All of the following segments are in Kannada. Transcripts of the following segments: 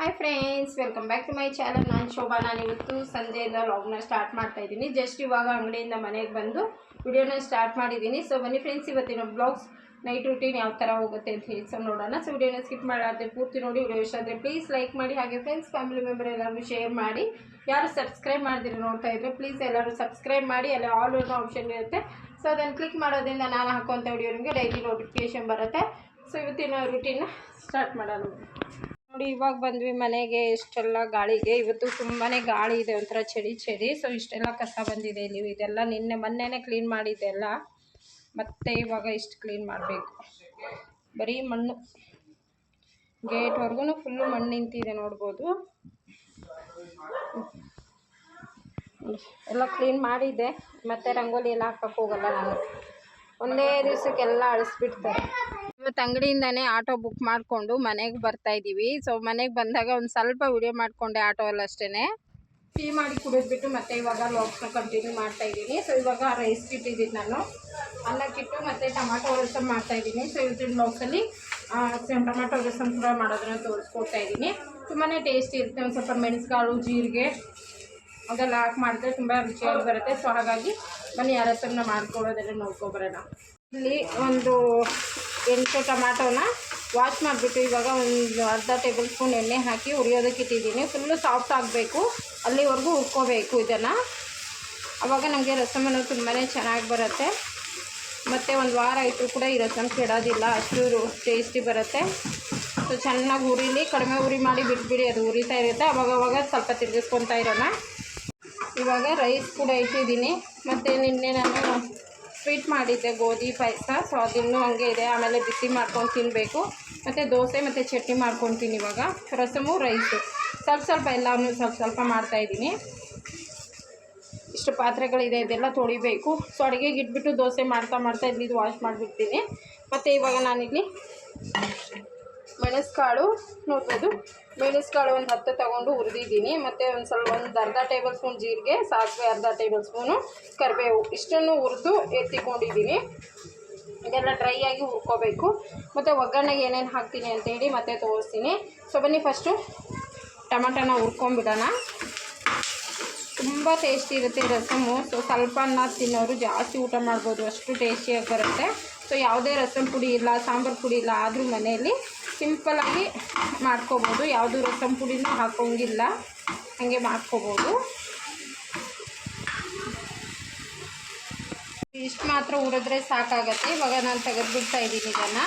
Hi friends welcome back to my channel ನಾನು ಶೋಭಾ, ನಾನು ಇವತ್ತು ಸಂಜೆಯಿಂದ ಲಾಗ್ನ ಸ್ಟಾರ್ಟ್ ಮಾಡ್ತಾ ಇದ್ದೀನಿ. ಜಸ್ಟ್ ಇವಾಗ ಅಂಗಡಿಯಿಂದ ಮನೆಗೆ ಬಂದು ವಿಡಿಯೋನ ಸ್ಟಾರ್ಟ್ ಮಾಡಿದ್ದೀನಿ. ಸೊ ಬನ್ನಿ ಫ್ರೆಂಡ್ಸ್ ಇವತ್ತಿನ ಬ್ಲಾಗ್ಸ್ ನೈಟ್ ರೂಟೀನ್ ಯಾವ ಥರ ಹೋಗುತ್ತೆ ಅಂತ ಹೇಳಿ ಸೊ ನೋಡೋಣ. ಸೊ ವಿಡಿಯೋನ ಸ್ಕಿಪ್ ಮಾಡಾದರೆ ಪೂರ್ತಿ ನೋಡಿ ವಿಡಿಯೋ ಇಷ್ಟ ಆದರೆ ಪ್ಲೀಸ್ ಲೈಕ್ ಮಾಡಿ. ಹಾಗೆ ಫ್ರೆಂಡ್ಸ್ ಫ್ಯಾಮಿಲಿ ಮೆಂಬರ್ ಎಲ್ಲರಿಗೂ ಶೇರ್ ಮಾಡಿ. ಯಾರು ಸಬ್ಸ್ಕ್ರೈಬ್ ಮಾಡಿದ್ರೆ ನೋಡ್ತಾ ಇದ್ರೆ ಪ್ಲೀಸ್ ಎಲ್ಲರೂ ಸಬ್ಸ್ಕ್ರೈಬ್ ಮಾಡಿ. ಅಲ್ಲಿ ಆಲ್ ಅನ್ನೋ ಆಪ್ಷನ್ ಇರುತ್ತೆ. ಸೊ ಅದನ್ನು ಕ್ಲಿಕ್ ಮಾಡೋದ್ರಿಂದ ನಾನು ಹಾಕುವಂಥ ವಿಡಿಯೋ ನಿಮಗೆ ಡೈಲಿ ನೋಟಿಫಿಕೇಶನ್ ಬರುತ್ತೆ. ಸೊ ಇವತ್ತಿನ ರೂಟೀನ್ ಸ್ಟಾರ್ಟ್ ಮಾಡೋಣ ನೋಡಿ, ಇವಾಗ ಬಂದ್ವಿ ಮನೆಗೆ, ಇಷ್ಟೆಲ್ಲ ಗಾಳಿಗೆ. ಇವತ್ತು ತುಂಬಾ ಗಾಳಿ ಇದೆ, ಒಂಥರ ಚಳಿ ಚಳಿ. ಸೊ ಇಷ್ಟೆಲ್ಲ ಕಸ ಬಂದಿದೆ ನೀವು. ಇದೆಲ್ಲ ನಿನ್ನೆ ಮೊನ್ನೆನೇ ಕ್ಲೀನ್ ಮಾಡಿದ್ದೆ ಎಲ್ಲ ಮತ್ತೆ ಇವಾಗ ಇಷ್ಟು ಕ್ಲೀನ್ ಮಾಡಬೇಕು. ಬರೀ ಮಣ್ಣು. ಗೇಟ್ವರೆಗೂ ಫುಲ್ಲು ಮಣ್ಣು ನಿಂತಿದೆ ನೋಡ್ಬೋದು. ಎಲ್ಲ ಕ್ಲೀನ್ ಮಾಡಿದ್ದೆ. ಮತ್ತೆ ರಂಗೋಲಿ ಎಲ್ಲ ಹಾಕಕ್ಕೆ ಹೋಗಲ್ಲ ನಾನು. ಒಂದೇ ದಿವಸಕ್ಕೆಲ್ಲ ಅಳಿಸ್ಬಿಡ್ತಾರೆ. ಇವತ್ತು ಅಂಗಡಿಯಿಂದನೇ ಆಟೋ ಬುಕ್ ಮಾಡಿಕೊಂಡು ಮನೆಗೆ ಬರ್ತಾ ಇದ್ದೀವಿ ಸೊ ಮನೆಗೆ ಬಂದಾಗ ಒಂದು ಸ್ವಲ್ಪ ವಿಡಿಯೋ ಮಾಡಿಕೊಂಡೆ ಆಟೋ ಅಲ್ಲಿ ಅಷ್ಟೇ ಟೀ ಮಾಡಿ ಕುಡಿದ್ಬಿಟ್ಟು ಮತ್ತೆ ಇವಾಗ ಲಾಕ್ಸ್ನ ಕಂಟಿನ್ಯೂ ಮಾಡ್ತಾ ಇದ್ದೀನಿ ಸೊ ಇವಾಗ ರೈಸ್ ಇಟ್ಟಿದ್ದೀನಿ ನಾನು. ಅನ್ನಕ್ಕಿಟ್ಟು ಮತ್ತೆ ಟೊಮಾಟೊ ರಸಮ್ ಮಾಡ್ತಾ ಇದ್ದೀನಿ ಸೊ ಇವತ್ತಿನ ಲಾಕ್ಸಲ್ಲಿ ಟೊಮಾಟೊ ರಸಮ್ ಕೂಡ ಮಾಡೋದನ್ನು ತೋರಿಸ್ಕೊಡ್ತಾ ಇದ್ದೀನಿ ತುಂಬಾ ಟೇಸ್ಟಿ ಇರುತ್ತೆ. ಒಂದು ಸ್ವಲ್ಪ ಮೆಣಸುಕಾಳು ಜೀರಿಗೆ ಅದೆಲ್ಲ ಹಾಕಿ ಮಾಡಿದ್ರೆ ತುಂಬ ರುಚಿಯಾಗಿ ಬರುತ್ತೆ. ಸೊ ಹಾಗಾಗಿ ಬನ್ನಿ ಯಾರ ಹತ್ರನ ಮಾಡ್ಕೊಳ್ಳೋದೆಲ್ಲ ನೋಡ್ಕೊಬರೋಣ. ಇಲ್ಲಿ ಒಂದು ಎಂಟು ಟೊಮ್ಯಾಟೋನ ವಾಶ್ ಮಾಡಿಬಿಟ್ಟು ಇವಾಗ ಒಂದು ಅರ್ಧ ಟೇಬಲ್ ಸ್ಪೂನ್ ಎಣ್ಣೆ ಹಾಕಿ ಹುರಿಯೋದಕ್ಕೆ ಇಟ್ಟಿದ್ದೀನಿ. ಫುಲ್ಲು ಸಾಫ್ಟ್ ಆಗಬೇಕು. ಅಲ್ಲಿವರೆಗೂ ಹುರ್ಕೋಬೇಕು ಇದನ್ನು. ಆವಾಗ ನಮಗೆ ರಸಮನ್ನು ತುಂಬಾ ಚೆನ್ನಾಗಿ ಬರುತ್ತೆ. ಮತ್ತು ಒಂದು ವಾರ ಆಯಿತು ಕೂಡ ಈ ರಸಮ್ ಕೆಡೋದಿಲ್ಲ. ಅಷ್ಟು ಟೇಸ್ಟಿ ಬರುತ್ತೆ. ಸೊ ಚೆನ್ನಾಗಿ ಹುರಿಲಿ. ಕಡಿಮೆ ಉರಿ ಮಾಡಿ ಬಿಟ್ಬಿಡಿ. ಅದು ಉರಿತಾ ಇರುತ್ತೆ. ಅವಾಗ ಅವಾಗ ಸ್ವಲ್ಪ ತಿರುಗಿಸ್ಕೊತಾ ಇರೋಣ. ಇವಾಗ ರೈಸ್ ಕೂಡ ಇಟ್ಟಿದ್ದೀನಿ. ಮತ್ತು ನಿನ್ನೆ ನಾನು ಸ್ವೀಟ್ ಮಾಡಿದ್ದೆ, ಗೋಧಿ ಪಾಯಸ. ಸೊ ಅದಿನ್ನೂ ಹಂಗೆ ಇದೆ. ಆಮೇಲೆ ಬಿಸಿ ಮಾಡ್ಕೊಂಡು ತಿನ್ನಬೇಕು ಮತ್ತು ದೋಸೆ ಮತ್ತು ಚಟ್ನಿ ಮಾಡ್ಕೊತೀನಿ ಇವಾಗ. ರಸಮು, ರೈಸು. ಸ್ವಲ್ಪ ಸ್ವಲ್ಪ ಎಲ್ಲನೂ ಸ್ವಲ್ಪ ಸ್ವಲ್ಪ ಮಾಡ್ತಾಯಿದ್ದೀನಿ ಇಷ್ಟು ಪಾತ್ರೆಗಳಿದೆ, ಇದೆಲ್ಲ ತೊಳಿಬೇಕು. ಸೊ ಅಡುಗೆಗೆ ಇಟ್ಬಿಟ್ಟು ದೋಸೆ ಮಾಡ್ತಾ ಮಾಡ್ತಾ ಇದ್ದು ವಾಶ್ ಮಾಡಿಬಿಡ್ತೀನಿ. ಮತ್ತು ಇವಾಗ ನಾನಿಲ್ಲಿ ಮೆಣಸುಕಾಳು ನೋಡ್ಬೋದು. ಮೆಣಸುಕಾಳು ಒಂದು ಹತ್ತು ತಗೊಂಡು ಹುರಿದಿದ್ದೀನಿ. ಮತ್ತು ಒಂದು ಸ್ವಲ್ಪ ಒಂದು ಅರ್ಧ ಟೇಬಲ್ ಸ್ಪೂನ್ ಜೀರಿಗೆ, ಸಾಸಿವೆ ಅರ್ಧ ಟೇಬಲ್ ಸ್ಪೂನು ಕರಿಬೇವು. ಇಷ್ಟನ್ನು ಹುರಿದು ಎತ್ತಿಕೊಂಡಿದ್ದೀನಿ. ಇದೆಲ್ಲ ಡ್ರೈ ಆಗಿ ಹುರ್ಕೋಬೇಕು. ಮತ್ತು ಒಗ್ಗರಣೆಗೆ ಏನೇನು ಹಾಕ್ತೀನಿ ಅಂತೇಳಿ ಮತ್ತೆ ತೋರಿಸ್ತೀನಿ. ಸೊ, ಬನ್ನಿ ಫಸ್ಟು ಟೊಮೆಟೊನ ಹುರ್ಕೊಂಬಿಡೋಣ ತುಂಬ ಟೇಸ್ಟಿ ಇರುತ್ತೆ ರಸಮು. ಸೊ, ಸ್ವಲ್ಪ ಅನ್ನ ತಿನ್ನೋರು ಜಾಸ್ತಿ ಊಟ ಮಾಡ್ಬೋದು. ಅಷ್ಟು ಟೇಸ್ಟಿಯಾಗಿ ಬರುತ್ತೆ. ಸೊ ಯಾವುದೇ ರಸಮ್ ಪುಡಿ ಇಲ್ಲ, ಸಾಂಬಾರು ಪುಡಿ ಇಲ್ಲ ಆದರೂ ಮನೆಯಲ್ಲಿ ಸಿಂಪಲ್ಲಾಗಿ ಮಾಡ್ಕೋಬೋದು. ಯಾವುದು ರಸಮ್ ಪುಡಿನೂ ಹಾಕೋಂಗಿಲ್ಲ. ಹಾಗೆ ಮಾಡ್ಕೋಬೋದು. ಇಷ್ಟು ಮಾತ್ರ ಉರಿದ್ರೆ ಸಾಕಾಗತ್ತೆ. ಇವಾಗ ನಾನು ತೆಗೆದುಬಿಡ್ತಾ ಇದ್ದೀನಿ ಇದನ್ನು.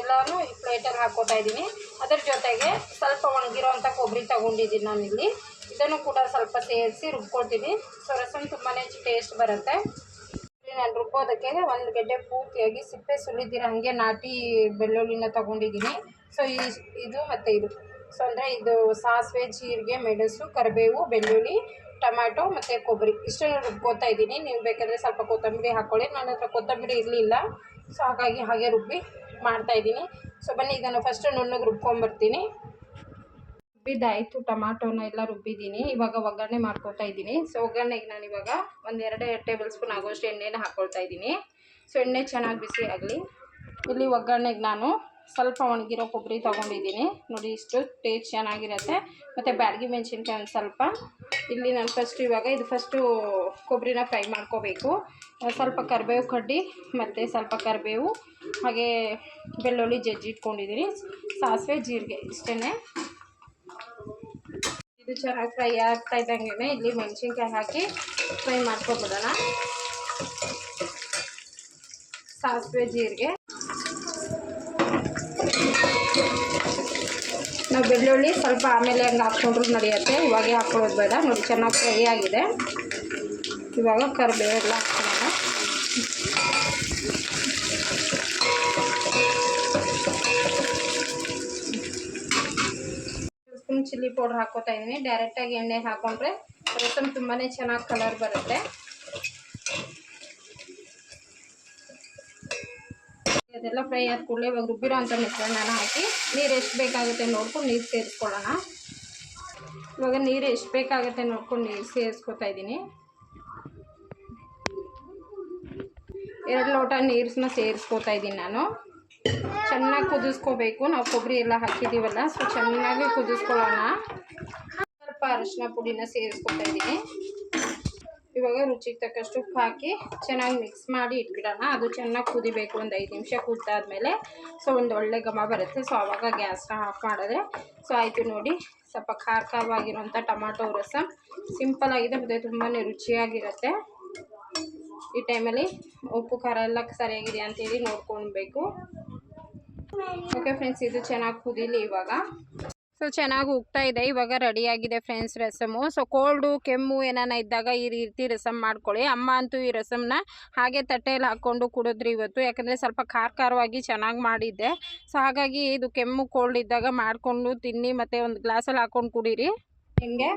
ಎಲ್ಲನೂ ಪ್ಲೇಟಲ್ಲಿ ಹಾಕೋತಾ ಇದ್ದೀನಿ. ಅದರ ಜೊತೆಗೆ ಸ್ವಲ್ಪ ಒಣಗಿರೋವಂಥ ಕೊಬ್ಬರಿ ತೊಗೊಂಡಿದ್ದೀನಿ ನಾನಿಲ್ಲಿ. ಇದನ್ನು ಕೂಡ ಸ್ವಲ್ಪ ಸೇರಿಸಿ ರುಬ್ಕೊಳ್ತೀನಿ. ಸೊ ರಸಮ್ ತುಂಬಾ ಟೇಸ್ಟ್ ಬರುತ್ತೆ. ನಾನು ರುಬ್ಬೋದಕ್ಕೆ ಒಂದು ಗೆಡ್ಡೆ ಪೂರ್ತಿಯಾಗಿ ಸಿಪ್ಪೆ ಸುಲಿದಿರೋ ಹಾಗೆ ನಾಟಿ ಬೆಳ್ಳುಳ್ಳಿನ ತೊಗೊಂಡಿದ್ದೀನಿ. ಸೊ, ಈ ಇದು ಮತ್ತು ಇದು. ಸೊ, ಅಂದರೆ ಇದು ಸಾಸಿವೆ, ಜೀರಿಗೆ, ಮೆಣಸು, ಕರಿಬೇವು, ಬೆಳ್ಳುಳ್ಳಿ, ಟೊಮ್ಯಾಟೊ ಮತ್ತು ಕೊಬ್ಬರಿ. ಇಷ್ಟನ್ನು ರುಬ್ಕೋತಾ ಇದ್ದೀನಿ. ನೀವು ಬೇಕಾದರೆ ಸ್ವಲ್ಪ ಕೊತ್ತಂಬರಿ ಹಾಕ್ಕೊಳ್ಳಿ ನನ್ನ ಹತ್ರ ಕೊತ್ತಂಬರಿ ಇರಲಿಲ್ಲ. ಸೊ, ಹಾಗಾಗಿ ಹಾಗೆ ರುಬ್ಬಿ ಮಾಡ್ತಾಯಿದ್ದೀನಿ ಸೊ, ಬನ್ನಿ, ಇದನ್ನು ಫಸ್ಟು ನುಣ್ಣಗೆ ರುಬ್ಕೊಂಬರ್ತೀನಿ. ರುಬ್ಬಿದ್ದಾಯಿತು, ಟೊಮಾಟೋನ ಎಲ್ಲ ರುಬ್ಬಿದ್ದೀನಿ. ಇವಾಗ ಒಗ್ಗರಣೆ ಮಾಡ್ಕೊಳ್ತಾ ಇದ್ದೀನಿ. ಸೊ ಒಗ್ಗರಣೆಗೆ ನಾನು ಇವಾಗ ಒಂದು ಎರಡು ಟೇಬಲ್ ಸ್ಪೂನ್ ಆಗೋಷ್ಟು ಎಣ್ಣೆನ ಹಾಕ್ಕೊಳ್ತಾ ಇದ್ದೀನಿ. ಸೊ ಎಣ್ಣೆ ಚೆನ್ನಾಗಿ ಬಿಸಿ ಆಗಲಿ. ಇಲ್ಲಿ ಒಗ್ಗರಣೆಗೆ ನಾನು ಸ್ವಲ್ಪ ಒಣಗಿರೋ ಕೊಬ್ಬರಿ ತೊಗೊಂಡಿದ್ದೀನಿ. ನೋಡಿ, ಇಷ್ಟು ಟೇಸ್ಟ್ ಚೆನ್ನಾಗಿರುತ್ತೆ. ಮತ್ತು ಬ್ಯಾಡಗಿ ಮೆಣಸಿನ್ಕಾಯಿ ಒಂದು ಸ್ವಲ್ಪ. ಇಲ್ಲಿ ನಾನು ಫಸ್ಟ್ ಇವಾಗ ಇದು ಫಸ್ಟು ಕೊಬ್ಬರಿನ ಫ್ರೈ ಮಾಡ್ಕೋಬೇಕು. ಸ್ವಲ್ಪ ಕರಿಬೇವು ಕಡ್ಡಿ, ಮತ್ತು ಸ್ವಲ್ಪ ಕರಿಬೇವು, ಹಾಗೆ ಬೆಳ್ಳುಳ್ಳಿ ಜಜ್ಜಿ ಇಟ್ಕೊಂಡಿದ್ದೀನಿ. ಸಾಸಿವೆ, ಜೀರಿಗೆ ಇಷ್ಟೇ ಇದು ಚೆನ್ನಾಗಿ ಫ್ರೈ ಆಗ್ತಾ ಇದ್ದಂಗೆ ಇಲ್ಲಿ ಮೆಣಸಿನ್ಕಾಯಿ ಹಾಕಿ ಫ್ರೈ ಮಾಡ್ಕೊಬಿಡೋಣ. ಸಾಸಿವೆ ಜೀರಿಗೆ. ನಾವು ಬೆಳ್ಳುಳ್ಳಿ ಸ್ವಲ್ಪ ಆಮೇಲೆ ಹಂಗೆ ಹಾಕ್ಕೊಂಡ್ರು ನಡೆಯುತ್ತೆ. ಇವಾಗೆ ಹಾಕ್ಕೊಳ್ಳೋದು ಬೇಡ. ನೋಡಿ, ಚೆನ್ನಾಗಿ ಫ್ರೈ ಆಗಿದೆ. ಇವಾಗ ಕರಿಬೇವೆಲ್ಲ ಹಾಕ್ಕೊಳ್ಳೋಣ. ಚಿಲ್ಲಿ ಪೌಡ್ರ್ ಹಾಕೋತಾ ಇದ್ದೀನಿ ಡೈರೆಕ್ಟಾಗಿ ಎಣ್ಣೆ ಹಾಕೊಂಡ್ರೆ ರಸಮ್ ತುಂಬಾ ಚೆನ್ನಾಗಿ ಕಲರ್ ಬರುತ್ತೆ. ಅದೆಲ್ಲ ಫ್ರೈ ಆದ ಕೂಡಲೇ ಇವಾಗ ರುಬ್ಬಿರೋ ಅಂಥ ಮಿಶ್ರಣನ ಹಾಕಿ ನೀರು ಎಷ್ಟು ಬೇಕಾಗುತ್ತೆ ನೋಡ್ಕೊಂಡು ನೀರು ಸೇರಿಸ್ಕೊಳ್ಳೋಣ. ಇವಾಗ ನೀರು ಎಷ್ಟು ಬೇಕಾಗುತ್ತೆ ನೋಡ್ಕೊಂಡು ನೀರು ಸೇರಿಸ್ಕೊತಾ ಇದ್ದೀನಿ ಎರಡು ಲೋಟ ನೀರನ್ನ ಸೇರಿಸ್ಕೊತಾ ಇದ್ದೀನಿ ನಾನು. ಚೆನ್ನಾಗಿ ಕುದಿಸ್ಕೋಬೇಕು. ನಾವು ಕೊಬ್ಬರಿ ಎಲ್ಲ ಹಾಕಿದ್ದೀವಲ್ಲ ಸೊ ಚೆನ್ನಾಗಿ ಕುದಿಸ್ಕೊಳ್ಳೋಣ. ಸ್ವಲ್ಪ ಅರಶಿನ ಪುಡಿನ ಸೇರಿಸ್ಕೊತಾ ಇದ್ದೀನಿ. ಇವಾಗ ರುಚಿಗೆ ತಕ್ಕಷ್ಟು ಉಪ್ಪು ಹಾಕಿ ಚೆನ್ನಾಗಿ ಮಿಕ್ಸ್ ಮಾಡಿ ಇಟ್ಬಿಡೋಣ. ಅದು ಚೆನ್ನಾಗಿ ಕುದಿಬೇಕು ಒಂದು ಐದು ನಿಮಿಷ ಕುದ್ದಾದ್ಮೇಲೆ. ಸೊ ಒಂದು ಒಳ್ಳೆ ಘಮ ಬರುತ್ತೆ. ಸೊ ಆವಾಗ ಗ್ಯಾಸ್ನ ಆಫ್ ಮಾಡಿದ್ರೆ. ಸೊ ಆಯಿತು ನೋಡಿ, ಸ್ವಲ್ಪ ಖಾರ ಖಾರವಾಗಿರುವಂಥ ಟೊಮಾಟೊ ಸಿಂಪಲ್ ಆಗಿದೆ, ಮತ್ತು ತುಂಬಾ ರುಚಿಯಾಗಿರುತ್ತೆ. ಈ ಟೈಮಲ್ಲಿ ಉಪ್ಪು ಖಾರ ಎಲ್ಲ ಸರಿಯಾಗಿದೆ ಅಂತೇಳಿ ನೋಡ್ಕೊಳ್ಬೇಕು. ಓಕೆ ಫ್ರೆಂಡ್ಸ್ ಇದು ಚೆನ್ನಾಗಿ ಕುದೀಲಿ ಇವಾಗ. ಸೊ ಚೆನ್ನಾಗಿ ಉಗ್ತಾ ಇದೆ. ಇವಾಗ ರೆಡಿಯಾಗಿದೆ ಫ್ರೆಂಡ್ಸ್ ರಸಮು ಸೊ ಕೋಲ್ಡು ಕೆಮ್ಮು ಏನಾನ ಇದ್ದಾಗ ಈ ರೀತಿ ರಸಮ್ ಮಾಡ್ಕೊಳ್ಳಿ. ಅಮ್ಮ ಅಂತೂ ಈ ರಸಮ್ನ ಹಾಗೆ ತಟ್ಟೆಯಲ್ಲಿ ಹಾಕ್ಕೊಂಡು ಕುಡಿದ್ರಿ ಇವತ್ತು. ಯಾಕಂದರೆ ಸ್ವಲ್ಪ ಖಾರ ಖಾರವಾಗಿ ಚೆನ್ನಾಗಿ ಮಾಡಿದ್ದೆ. ಸೊ ಹಾಗಾಗಿ ಇದು ಕೆಮ್ಮು ಕೋಲ್ಡ್ ಇದ್ದಾಗ ಮಾಡಿಕೊಂಡು ತಿನ್ನಿ. ಮತ್ತು ಒಂದು ಗ್ಲಾಸಲ್ಲಿ ಹಾಕ್ಕೊಂಡು ಕುಡೀರಿ. ಹೆಂಗೆ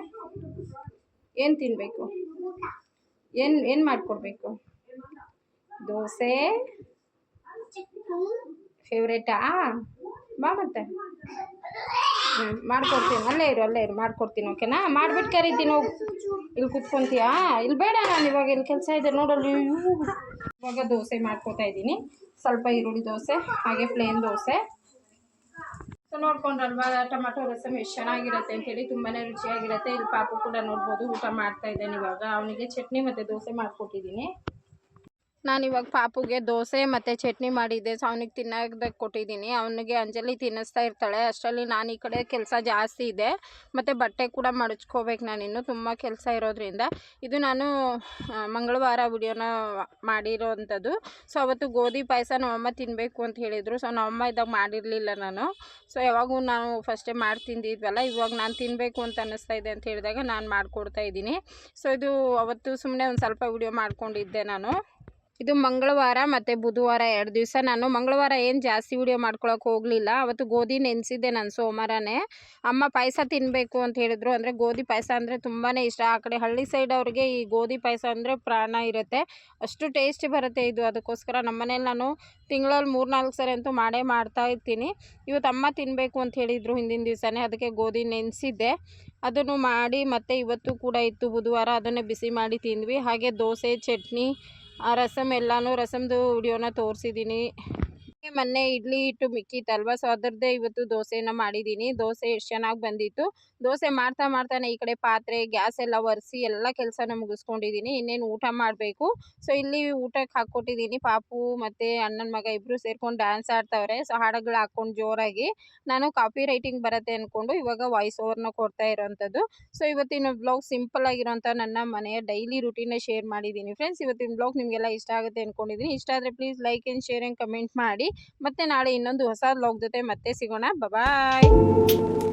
ಏನು ತಿನ್ನಬೇಕು ಏನು ಏನು ಮಾಡಿಕೊಡ್ಬೇಕು? ದೋಸೆ? ಫೇವ್ರೇಟಾ ಬಾ ಮತ್ತೆ. ಹ್ಞೂ ಮಾಡ್ಕೊಡ್ತೀನಿ. ಅಲ್ಲೇ ಇರು ಅಲ್ಲೇ ಇರು, ಮಾಡ್ಕೊಡ್ತೀನಿ ಓಕೆನಾ ಮಾಡ್ಬಿಟ್ಟು ಕರಿತೀನಿ, ಹೋಗಿ. ಇಲ್ಲಿ ಕುತ್ಕೊಂತೀಯಾ? ಇಲ್ಲಿ ಬೇಡ ನಾನು ಇವಾಗ, ಇಲ್ಲಿ ಕೆಲಸ ಇದೆ ನೋಡಲ್ಲಿ ಇವಾಗ ದೋಸೆ ಮಾಡ್ಕೊತಾ ಇದ್ದೀನಿ. ಸ್ವಲ್ಪ ಈರುಳ್ಳಿ ದೋಸೆ, ಹಾಗೆ ಪ್ಲೇನ್ ದೋಸೆ. ಸೊ ನೋಡ್ಕೊಂಡ್ರಲ್ವಾ, ಟೊಮೆಟೊ ರಸಮ್ ಎಷ್ಟು ಚೆನ್ನಾಗಿರುತ್ತೆ ಅಂತೇಳಿ ತುಂಬಾ ರುಚಿಯಾಗಿರುತ್ತೆ. ಇಲ್ಲಿ ಪಾಪು ಕೂಡ ನೋಡ್ಬೋದು, ಊಟ ಮಾಡ್ತಾ ಇದ್ದಾನೆ ಇವಾಗ. ಅವನಿಗೆ ಚಟ್ನಿ ಮತ್ತು ದೋಸೆ ಮಾಡಿಕೊಟ್ಟಿದ್ದೀನಿ. ನಾನು ಇವಾಗ ಪಾಪುಗೆ ದೋಸೆ ಮತ್ತು ಚಟ್ನಿ ಮಾಡಿದ್ದೆ. ಸೊ ಅವನಿಗೆ ತಿನ್ನೋದಕ್ಕೆ ಕೊಟ್ಟಿದ್ದೀನಿ. ಅವನಿಗೆ ಅಂಜಲಿ ತಿನ್ನಿಸ್ತಾ ಇರ್ತಾಳೆ. ಅಷ್ಟರಲ್ಲಿ ನಾನು ಈ ಕಡೆ ಕೆಲಸ ಜಾಸ್ತಿ ಇದೆ. ಮತ್ತು ಬಟ್ಟೆ ಕೂಡ ಮಡಚ್ಕೋಬೇಕು ನಾನು ಇನ್ನೂ. ತುಂಬ ಕೆಲಸ ಇರೋದ್ರಿಂದ. ಇದು ನಾನು ಮಂಗಳವಾರ ವಿಡಿಯೋನ ಮಾಡಿರೋವಂಥದ್ದು ಸೊ ಅವತ್ತು ಗೋಧಿ ಪಾಯಸ ನಮ್ಮಮ್ಮ ತಿನ್ನಬೇಕು ಅಂತ ಹೇಳಿದರು. ಸೊ ನಮ್ಮಮ್ಮ ಇದಾಗ ಮಾಡಿರಲಿಲ್ಲ ನಾನು. ಸೊ ಯಾವಾಗೂ ನಾವು ಫಸ್ಟೇ ಮಾಡಿ ತಿಂದಿದ್ವಲ್ಲ, ಇವಾಗ ನಾನು ತಿನ್ನಬೇಕು ಅಂತ ಅನ್ನಿಸ್ತಾ ಇದೆ ಅಂತ ಹೇಳಿದಾಗ ನಾನು ಮಾಡಿಕೊಡ್ತಾ ಇದ್ದೀನಿ. ಸೊ ಇದು ಅವತ್ತು ಸುಮ್ಮನೆ ಒಂದು ಸ್ವಲ್ಪ ವಿಡಿಯೋ ಮಾಡ್ಕೊಂಡಿದ್ದೆ ನಾನು. ಇದು ಮಂಗಳವಾರ ಮತ್ತು ಬುಧವಾರ ಎರಡು ದಿವಸ. ನಾನು ಮಂಗಳವಾರ ಏನು ಜಾಸ್ತಿ ವಿಡಿಯೋ ಮಾಡ್ಕೊಳಕ್ಕೆ ಹೋಗಲಿಲ್ಲ. ಅವತ್ತು ಗೋಧಿ ನೆನೆಸಿದ್ದೆ ನಾನು ಸೋಮವಾರನೇ. ಅಮ್ಮ ಪಾಯಸ ತಿನ್ನಬೇಕು ಅಂತ ಹೇಳಿದ್ರು. ಅಂದರೆ ಗೋಧಿ ಪಾಯಸ ಅಂದರೆ ತುಂಬಾ ಇಷ್ಟ. ಆ ಕಡೆ ಹಳ್ಳಿ ಸೈಡ್ ಅವ್ರಿಗೆ ಈ ಗೋಧಿ ಪಾಯಸ ಅಂದರೆ ಪ್ರಾಣ ಇರುತ್ತೆ. ಅಷ್ಟು ಟೇಸ್ಟಿ ಬರುತ್ತೆ ಇದು. ಅದಕ್ಕೋಸ್ಕರ ನಮ್ಮನೇಲಿ ನಾನು ತಿಂಗಳಲ್ಲಿ ಮೂರು ನಾಲ್ಕು ಸರಿ ಅಂತೂ ಮಾಡೇ ಮಾಡ್ತಾ ಇರ್ತೀನಿ. ಇವತ್ತು ಅಮ್ಮ ತಿನ್ನಬೇಕು ಅಂತ ಹೇಳಿದರು ಹಿಂದಿನ ದಿವಸನೇ. ಅದಕ್ಕೆ ಗೋಧಿ ನೆನೆಸಿದ್ದೆ. ಅದನ್ನು ಮಾಡಿ ಮತ್ತು ಇವತ್ತು ಕೂಡ ಇತ್ತು ಬುಧವಾರ. ಅದನ್ನೇ ಬಿಸಿ ಮಾಡಿ ತಿಂದ್ವಿ. ಹಾಗೆ ದೋಸೆ, ಚಟ್ನಿ ಆ ರಸಮ್ ಎಲ್ಲನೂ ರಸಮ್ದು ವಿಡಿಯೋನ ತೋರಿಸಿದ್ದೀನಿ ಮೊನ್ನೆ ಇಡ್ಲಿ ಹಿಟ್ಟು ಮಿಕ್ಕಿತ್ತಲ್ವ ಸೊ ಅದರದ್ದೇ ಇವತ್ತು ದೋಸೆನ ಮಾಡಿದ್ದೀನಿ. ದೋಸೆ ಎಷ್ಟು ಚೆನ್ನಾಗಿ ಬಂದಿತ್ತು. ದೋಸೆ ಮಾಡ್ತಾ ಮಾಡ್ತಾನೆ ಈ ಕಡೆ ಪಾತ್ರೆ, ಗ್ಯಾಸ್ ಎಲ್ಲ ಒರೆಸಿ ಎಲ್ಲ ಕೆಲಸನ ಮುಗಿಸ್ಕೊಂಡಿದ್ದೀನಿ ಇನ್ನೇನು ಊಟ ಮಾಡಬೇಕು? ಸೊ ಇಲ್ಲಿ ಊಟಕ್ಕೆ ಹಾಕ್ಕೊಟ್ಟಿದ್ದೀನಿ ಪಾಪು ಮತ್ತು ಅಣ್ಣನ ಮಗ ಇಬ್ಬರು ಸೇರ್ಕೊಂಡು ಡ್ಯಾನ್ಸ್ ಆಡ್ತಾವ್ರೆ. ಸೊ ಹಾಡುಗಳು ಹಾಕ್ಕೊಂಡು ಜೋರಾಗಿ. ನಾನು ಕಾಪಿ ರೈಟಿಂಗ್ ಬರುತ್ತೆ ಅಂದ್ಕೊಂಡು ಇವಾಗ ವಾಯ್ಸ್ ಓವರ್ನ ಕೊಡ್ತಾ ಇರೋವಂಥದ್ದು ಸೊ ಇವತ್ತಿನ ಬ್ಲಾಗ್ ಸಿಂಪಲ್ ಆಗಿರೋಂಥ ನನ್ನ ಮನೆಯ ಡೈಲಿ ರುಟೀನ ಶೇರ್ ಮಾಡಿದ್ದೀನಿ ಫ್ರೆಂಡ್ಸ್ ಇವತ್ತಿನ ಬ್ಲಾಗ್ ನಿಮಗೆಲ್ಲ ಇಷ್ಟ ಆಗುತ್ತೆ ಅಂದ್ಕೊಂಡಿದ್ದೀನಿ ಇಷ್ಟ ಆದರೆ please like and share and comment ಮಾಡಿ. ಮತ್ತೆ ನಾಳೆ ಇನ್ನೊಂದು ಹೊಸ ಬ್ಲಾಗ್ ಜೊತೆ ಮತ್ತೆ ಸಿಗೋಣ ಬಾಯ್